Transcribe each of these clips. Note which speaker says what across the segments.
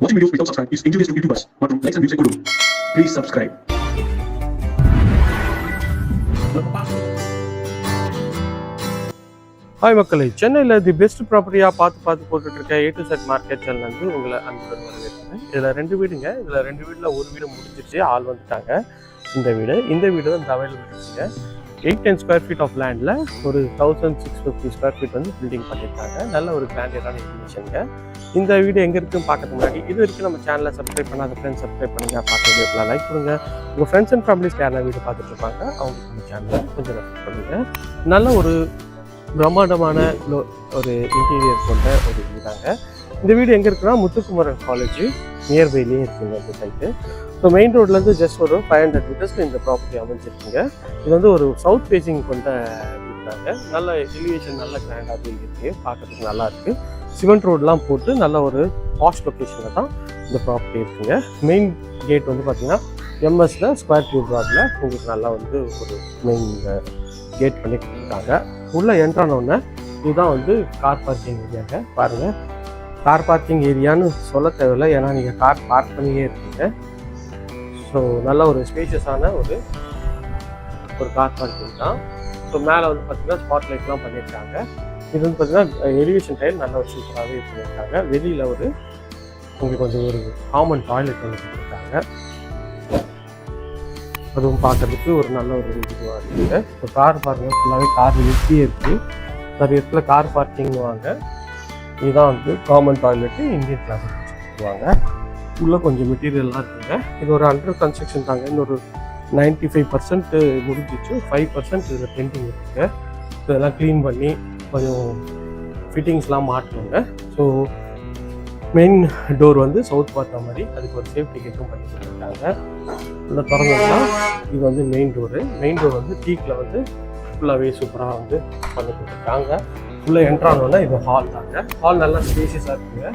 Speaker 1: வாட்சிங் videos without subscribe is injurious to YouTubers மற்றும் likes and views கொடு please subscribe.
Speaker 2: Hi மக்களே. சென்னையில் தி பெஸ்ட் ப்ராப்பர்ட்டியாக பார்த்து பார்த்து போட்டுட்டு இருக்க ஏ டு செட் மார்க்கெட் சேனல்லேருந்து உங்களை அன்புடன் வரவேற்கிறேன். இதில் ரெண்டு வீடுங்க. இதில் ரெண்டு வீட்டில் ஒரு வீடு முடிஞ்சிருச்சு. ஆள் வந்துட்டாங்க. இந்த வீடு இந்த வீடு வந்து அவைலபிள் இருக்குங்க eight ten square feet of லேண்டில் ஒரு thousand six fifty square feet வந்து பில்டிங் பண்ணியிருக்காங்க. நல்ல ஒரு கிராண்டியரான இன்ஃபர்மேஷனுங்க இந்த வீடியோ எங்கே இருக்குன்னு பார்க்கறதுக்கு முன்னாடி இது வரைக்கும் நம்ம சேனலை சப்ஸ்கிரைப் பண்ணாத ஃப்ரெண்ட்ஸ் சப்ஸ்கிரைப் பண்ணுங்க. பார்க்க வீடியோக்கெலாம் லைக் கொடுங்க. உங்கள் ஃப்ரெண்ட்ஸ் அண்ட் ஃபேமிலிஸ் யாரெல்லாம் வீடு பார்த்துட்டு இருப்பாங்க. அவங்களுக்கு இந்த சேனலை கொஞ்சம் ரெஃபர் பண்ணுங்க. நல்ல ஒரு பிரம்மாண்டமான ஒரு இன்டீரியர் கொண்ட ஒரு வீடாங்க. இந்த வீடு எங்கே இருக்குன்னா முத்துக்குமரன் காலேஜ் நியர்பைலேயே இருக்குங்க இந்த சைட்டு ஸோ மெயின் ரோட்லேருந்து ஜஸ்ட் ஒரு ஃபைவ் ஹண்ட்ரட் மீட்டர்ஸில் இந்த ப்ராப்பர்ட்டி அமைஞ்சிருக்குங்க. இது வந்து ஒரு சவுத் பேசிங் கொண்ட வீடு நல்ல எலிவேஷன் நல்ல கிராண்டாகவே இருக்குது பார்க்கறதுக்கு நல்லா இருக்குது சிமெண்ட் ரோடெலாம் போட்டு நல்ல ஒரு ஹாஸ்ட் லொக்கேஷனில் தான் இந்த ப்ராப்பர்ட்டி இருக்குங்க. மெயின் கேட் வந்து பார்த்திங்கன்னா எம்எஸ்ல ஸ்கொயர் ஃபீட் ராட்டில் உங்களுக்கு நல்லா வந்து ஒரு மெயின் கேட் பண்ணி கொடுத்துருக்காங்க. உள்ளே என்ட்ரான உடனே இதுதான் வந்து கார் பார்க்கிங் ஏரியாங்க பாருங்கள் கார் பார்க்கிங் ஏரியான்னு சொல்ல தேவையில்லை. ஏன்னா நீங்கள் கார் பார்க் பண்ணியே இருக்கீங்க ஸோ நல்ல ஒரு ஸ்பேஷியஸான ஒரு ஒரு கார் பார்க்கிங் தான். ஸோ மேலே வந்து பார்த்தீங்கன்னா ஸ்பாட் லைட்லாம் பண்ணியிருக்காங்க இது வந்து பார்த்தீங்கன்னா எலிவேஷன் டைல் நல்ல ஒரு சூப்பராகவே பண்ணியிருக்காங்க வெளியில் ஒரு உங்களுக்கு கொஞ்சம் ஒரு காமன் டாய்லெட் ஒன்று பண்ணியிருக்காங்க அதுவும் பார்க்கறதுக்கு ஒரு நல்ல ஒரு இதுவாக இருக்குது இப்போ கார் பார்க்கிங் ஃபுல்லாகவே கார் நிறுத்தியே இருக்குது நிறைய இடத்துல கார் பார்க்கிங்குவாங்க இதுதான் வந்து காமன் டாய்லெட்டு இந்தியன் கிளாஸ் வச்சுருவாங்க உள்ளே கொஞ்சம் மெட்டீரியல்லாம் இருக்குங்க. இது ஒரு அண்டர் கன்ஸ்ட்ரக்ஷன் தாங்க. இன்னொரு நைன்ட்டி ஃபைவ் பர்சன்ட்டு முடிஞ்சிச்சு. ஃபைவ் பர்சன்ட் இதில் பெயிண்டிங் இருக்குங்க இதெல்லாம் க்ளீன் பண்ணி கொஞ்சம் ஃபிட்டிங்ஸ்லாம் மாட்டணுங்க ஸோ மெயின் டோர் வந்து சவுத் பார்த்த மாதிரி அதுக்கு ஒரு சேஃப்டி கேட்டும் பண்ணி கொடுத்துருக்காங்க. உள்ள திறந்தோம்னா இது வந்து மெயின் டோரு மெயின் டோர் வந்து டீக்கில் வந்து ஃபுல்லாகவே சூப்பராக வந்து பண்ணி கொடுத்துருக்காங்க. உள்ளே என்ட்ரானோன்னா இது ஹால் தாங்க. ஹால் நல்லா ஸ்பேஷியஸாக இருக்குங்க.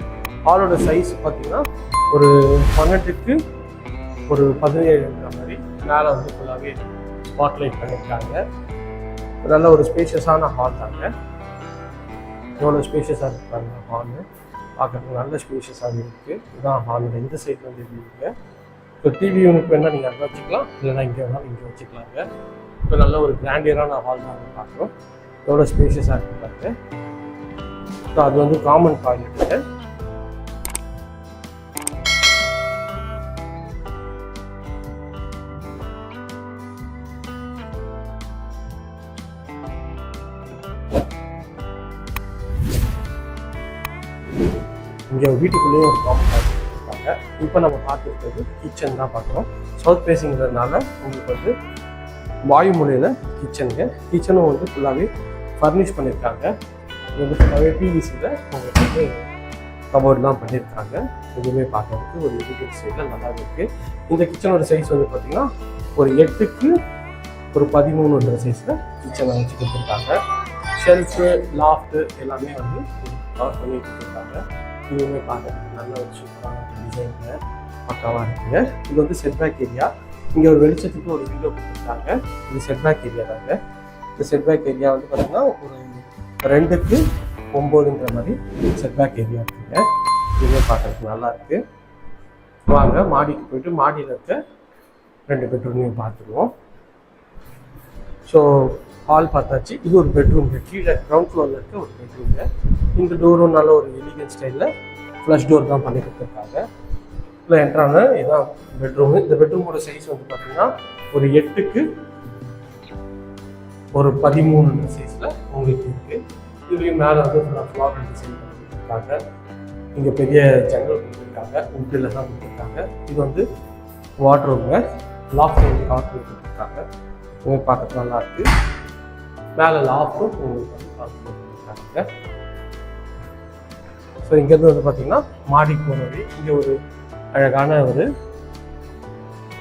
Speaker 2: ஹாலோட சைஸ் பார்த்தீங்கன்னா ஒரு பன்னெண்டுக்கு ஒரு பதினேழுன்ற மாதிரி. மேலே வந்து ஃபுல்லாகவே ஸ்பாட்லைட் பண்ணியிருக்காங்க. நல்ல ஒரு ஸ்பேஷியஸான ஹால் தாங்க. எவ்வளோ ஸ்பேஷியஸாக இருக்கு பாருங்க ஹாலு பார்க்குறதுக்கு நல்ல ஸ்பேஷியஸாக இருக்குது இதுதான் ஹாலோட இந்த சைடில் வந்து இருக்குங்க இப்போ டிவி யூனிட் வேணால் நீங்கள் அங்கே வச்சுக்கலாம். இல்லைனா இங்கே வேணாலும் இங்கே வச்சுக்கலாங்க. இப்போ நல்ல ஒரு கிராண்டியரான ஹால் தான் பார்க்குறோம் எவ்வளோ ஸ்பேஷியஸாக இருக்கு பாருங்க. ஸோ அது வந்து காமன் டாய்லெட்டு இங்கே வீட்டுக்குள்ளேயே ஒரு காமன் டாய்லெட் இருக்காங்க இப்போ நம்ம பார்த்துருக்கிறது கிச்சன் தான் பார்க்குறோம். சவுத் ஃபேஸிங்கிறதுனால உங்களுக்கு வந்து வாயு முனையில் கிச்சனுங்க. கிச்சனும் வந்து ஃபுல்லாகவே ஃபர்னிஷ் பண்ணியிருக்காங்க இது வந்து ஃபுல்லாகவே பிவிசியில் உங்களுக்கு வந்து கபோர்ட்லாம் பண்ணியிருக்காங்க எதுவுமே பார்க்கறதுக்கு ஒரு எஜுகேட் சைடில் நல்லாவே இருக்குது இந்த கிச்சனோட சைஸ் வந்து பார்த்திங்கன்னா ஒரு எட்டுக்கு ஒரு பதிமூணுன்ற சைஸில் கிச்சனை வச்சு கொடுத்துருக்காங்க. ஷெல்ஃபு லாஃப்ட்டு எல்லாமே வந்து கவர் பண்ணி கொடுத்துருக்காங்க. இதுவுமே பார்க்கறதுக்கு நல்ல வச்சுருக்காங்க டிசைனில் பக்காவாக இருக்குங்க. இது வந்து செட்பேக் ஏரியா இங்கே ஒரு வெளிச்சத்துக்கு ஒரு விண்டோ கொடுத்துருக்காங்க. இது செட்பேக் ஏரியா தாங்க. இந்த செட்பேக் ஏரியா வந்து பார்த்தீங்கன்னா ஒரு ரெண்டுக்கு ஒம்போதுன்ற மாதிரி செட்பேக் ஏரியா இருக்குங்க. இதுவே பார்க்குறதுக்கு நல்லா இருக்கு. வாங்க மாடிக்கு போயிட்டு மாடியில் இருக்க ரெண்டு பெட்ரூமையும் பார்த்துருவோம் ஸோ ஹால் பார்த்தாச்சு. இது ஒரு பெட்ரூம் கீழே கிரவுண்ட் ஃப்ளோரில் இருக்க ஒரு பெட்ரூம்ங்க இந்த டோரும் நல்ல ஒரு எலிகன் ஸ்டைலில் ஃப்ளஷ் டோர் தான் பண்ணி கொடுத்துருக்காங்க. இல்லை என்ட்ரான இதான் பெட்ரூமு இந்த பெட்ரூமோட சைஸ் வந்து பார்த்தீங்கன்னா ஒரு எட்டுக்கு ஒரு பதிமூணு சைஸில் உங்களுக்கு இருக்குது இதுலேயும் மேலே வந்து ஃபுல்லாக ஃப்ளாரல் டிசைன் பண்ணியிருக்காங்க இங்கே பெரிய ஜங்கல் கொடுத்துருக்காங்க உட்டில் தான் கொடுத்துருக்காங்க. இது வந்து வாட்ரூம்ங்க லாஃப்ட் வந்து கொடுத்துருக்காங்க. உங்களுக்கு பார்க்கறது நல்லா இருக்கு. மேலே லாஃப்டும் உங்களுக்கு வந்து கவர் கொடுத்துருக்காங்க. ஸோ இங்கேருந்து வந்து பார்த்தீங்கன்னா மாடி போனது இங்கே ஒரு அழகான ஒரு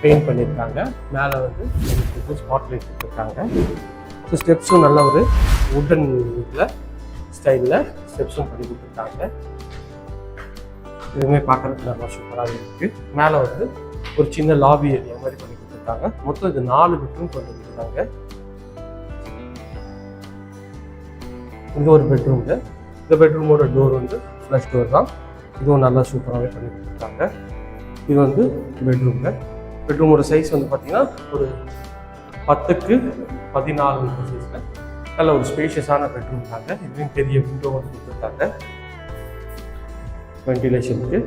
Speaker 2: பெயிண்ட் பண்ணியிருக்காங்க மேலே வந்து உங்களுக்கு ஸ்பாட் லைட் கொடுத்துருக்காங்க ஸோ ஸ்டெப்ஸும் நல்ல ஒரு உட்டன் இதில் ஸ்டைலில் ஸ்டெப்ஸும் பண்ணி கொடுத்துருக்காங்க. இதுவுமே பார்க்குறதுக்கு நல்லா சூப்பராக இருக்குது மேலே வந்து ஒரு சின்ன லாபி ஏரியா மாதிரி பண்ணி கொடுத்துருக்காங்க. மொத்தம் இது நாலு பெட்ரூம் கொண்டு வந்துருக்காங்க. இங்கே ஒரு பெட்ரூம் இந்த பெட்ரூமோட டோர் வந்து ஃப்ளஷ் டோர் தான். இதுவும் நல்லா சூப்பராகவே பண்ணி கொடுத்துருக்காங்க. இது வந்து பெட்ரூம்ங்க பெட்ரூமோட சைஸ் வந்து பார்த்தீங்கன்னா ஒரு பத்துக்கு பதினாலு சைஸில் நல்ல ஒரு ஸ்பேஷியஸான பெட்ரூம் தாங்க. இதுலேயும் பெரிய விண்டோ வந்து கொடுத்துருக்காங்க. வென்டிலேஷனுக்கு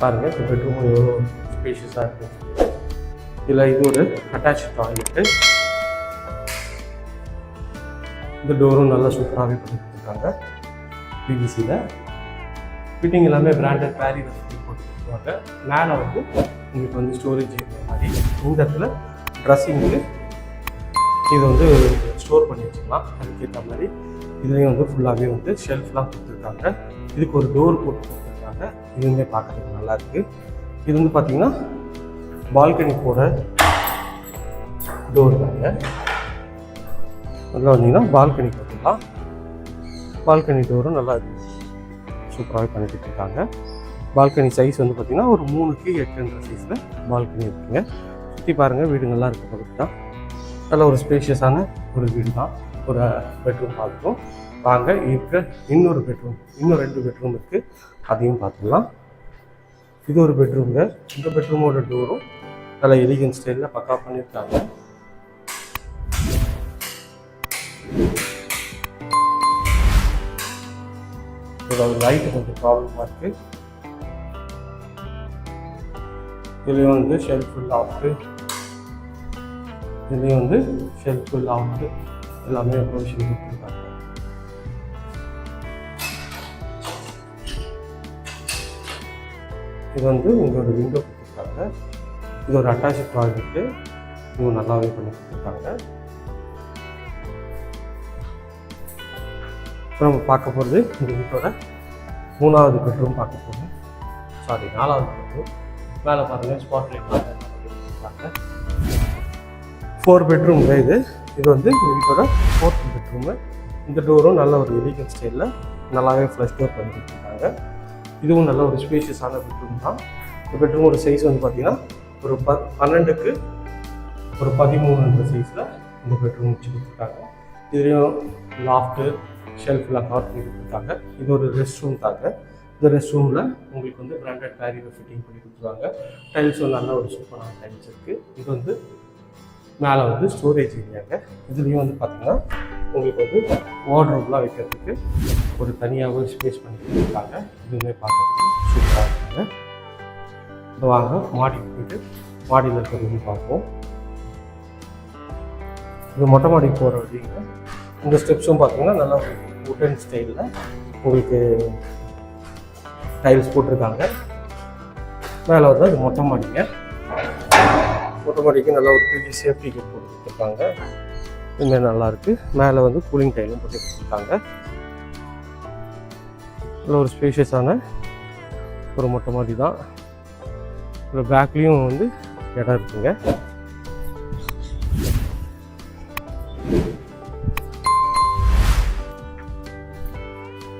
Speaker 2: பாருங்க இந்த பெட்ரூம் எவ்வளோ ஸ்பேஷியஸாக இருக்குது இதில் இது ஒரு அட்டாச் டாய்லெட்டு இந்த டோரும் நல்லா சூப்பராகவே பண்ணி கொடுத்துருக்காங்க பிவிசியில் ஃபிட்டிங் எல்லாமே பிராண்டட் பேரி ஃபிட்டிங் போட்டு கொடுத்துருவாங்க மேலே வந்து உங்களுக்கு வந்து ஸ்டோரேஜ் இருக்கிற மாதிரி இந்த இடத்துல ட்ரெஸ்ஸிங்க்கு இது வந்து ஸ்டோர் பண்ணி வச்சுக்கலாம். அதுக்கேற்ற மாதிரி இதுலேயும் வந்து ஃபுல்லாகவே வந்து ஷெல்ஃப்லாம் கொடுத்துருக்காங்க. இதுக்கு ஒரு டோர் போட்டு கொடுத்துருக்காங்க. இதுவுமே பார்க்கறதுக்கு நல்லாயிருக்கு இது வந்து பார்த்திங்கன்னா பால்கனி போகிற டோர் தாங்க. நல்லா வந்தீங்கன்னா பால்கனி போட்டுக்கலாம். பால்கனி டோரும் நல்லா சூப்பராகவே பண்ணிட்டு இருக்காங்க பால்கனி சைஸ் வந்து பார்த்தீங்கன்னா ஒரு மூணுக்கு எட்டுன்ற சைஸில் பால்கனி இருக்குங்க. சுற்றி பாருங்கள் வீடுங்கள்லாம் இருக்க பக்கத்து தான். நல்ல ஒரு ஸ்பேஷியஸான ஒரு வீடு தான். ஒரு பெட்ரூம் பார்த்துக்கும் வாங்க இருக்க இன்னொரு பெட்ரூம் இன்னும் ரெண்டு பெட்ரூம் இருக்குது அதையும் பார்த்துக்கலாம். இது ஒரு பெட்ரூம்ங்க இந்த பெட்ரூமோட டோரும் நல்ல எலிகன் ஸ்டைலில் பக்கா பண்ணியிருக்காங்க. இதோட லைட்டு கொஞ்சம் ப்ராப்ளமாக இருக்குது இதுலேயும் வந்து ஷெல்ஃபு லாஃப்ட்டு இதுலேயும் வந்து ஷெல்ஃபு லாஃப்ட்டு எல்லாமே ப்ரொவிஷன் கொடுத்துருக்காங்க. இது வந்து உங்களோட விண்டோ கொடுத்துருக்காங்க. இது ஒரு அட்டாச் ப்ராஜெக்ட்டு இவங்க நல்லாவே பண்ணி கொடுத்துருக்காங்க. இப்போ நம்ம பார்க்க போகிறது இந்த வீட்டோட மூணாவது பெட்ரூம் பார்க்க போகிறோம் சாரி நாலாவது பெட்ரூம். மேலே பாருங்கள் ஸ்பாட் லைட் ஃபோர் பெட்ரூம் இது. இது வந்து இந்த வீட்டோட ஃபோர்த் பெட்ரூமு இந்த டோரும் நல்ல ஒரு எலிகன் ஸ்டைலில் நல்லாவே ஃப்ளஷ் டோர் பண்ணி கொடுத்துருக்காங்க இதுவும் நல்ல ஒரு ஸ்பேஷியஸான பெட்ரூம் தான். இந்த பெட்ரூமோட சைஸ் வந்து பார்த்திங்கன்னா ஒரு ப பன்னெண்டுக்கு ஒரு பதிமூணுன்ற சைஸில் இந்த பெட்ரூம் வச்சு கொடுத்துருக்காங்க. இதுலேயும் லாஃப்ட்டு ஷெல்ஃபில் கவர் பண்ணி கொடுத்துருக்காங்க. இது ஒரு ரெஸ்ட் ரூம் தாங்க. இந்த ரெஸ்ட் ரூமில் உங்களுக்கு வந்து பிராண்டட் பேரியர் ஃபிட்டிங் பண்ணி கொடுத்துருவாங்க. டைல்ஸும் நல்ல ஒரு சூப்பரான டைல்ஸ் இருக்குது இது வந்து மேலே வந்து ஸ்டோரேஜ் ஏரியாங்க இதுலேயும் வந்து பார்த்திங்கன்னா உங்களுக்கு வந்து வார்ட்ரோப்லாம் வைக்கிறதுக்கு ஒரு தனியாக ஸ்பேஸ் பண்ணி கொடுத்துருக்காங்க. இதுவுமே பார்க்கறதுக்கு சூப்பராக இருக்குங்க. இது வாங்க மாடிக்கு போயிட்டு மாடியில் இருக்க ரூம் பார்ப்போம். இது மொட்டை மாடிக்கு போகிற வழிங்க. இந்த ஸ்டெப்ஸும் பார்த்தீங்கன்னா நல்லா உட்டன் ஸ்டைலில் உங்களுக்கு டைல்ஸ் போட்டிருக்காங்க. மேலே வந்து அது மொட்டை மாடிங்க. மொட்டை மாடிக்கு நல்லா ஒரு பெரிய சேஃப்டி போட்டுருக்காங்க. போட்டு கொடுத்துருக்காங்க நல்லா மேலே வந்து கூலிங் டைலும் போட்டு கொடுத்துருக்காங்க நல்ல ஒரு ஸ்பேஷியஸான ஒரு மொட்டை மாடி தான் ஒரு பேக்லேயும் வந்து இடம் இருக்குங்க.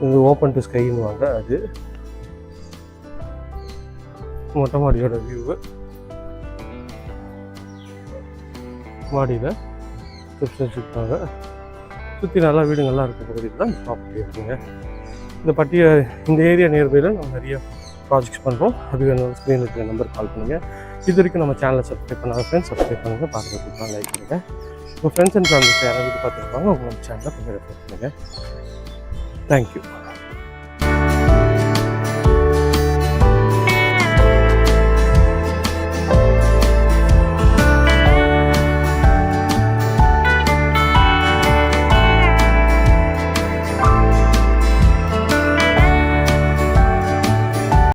Speaker 2: இது ஓப்பன் டு ஸ்கைன்னு வாங்க அது மொட்டை மாடியோட வியூவு மாடியில் ஸ்டெப்ஸ் வச்சுருக்காங்க சுற்றி நல்லா வீடுங்கள்லாம் இருக்க பகுதியில் தான் ப்ராப்பர்ட்டி இருக்குங்க இந்த பட்டிய இந்த ஏரியா நியர்பையில் நம்ம நிறைய ப்ராஜெக்ட்ஸ் பண்ணுறோம் அது வேணும் ஸ்க்ரீனில் இருக்கிற நம்பர் கால் பண்ணுங்கள் இது வரைக்கும் நம்ம சேனலை சப்ஸ்கிரைப் பண்ணாத ஃப்ரெண்ட்ஸ் சப்ஸ்கிரைப் பண்ணுங்கள் பார்க்குறதுக்கு லைக் பண்ணுங்கள் உங்கள் ஃப்ரெண்ட்ஸ் அண்ட் ஃபேமிலிஸ் யாராவது பார்த்துருப்பாங்க உங்கள் சேனலை கொஞ்சம் ரெஃபர் பண்ணுங்கள் Thank you.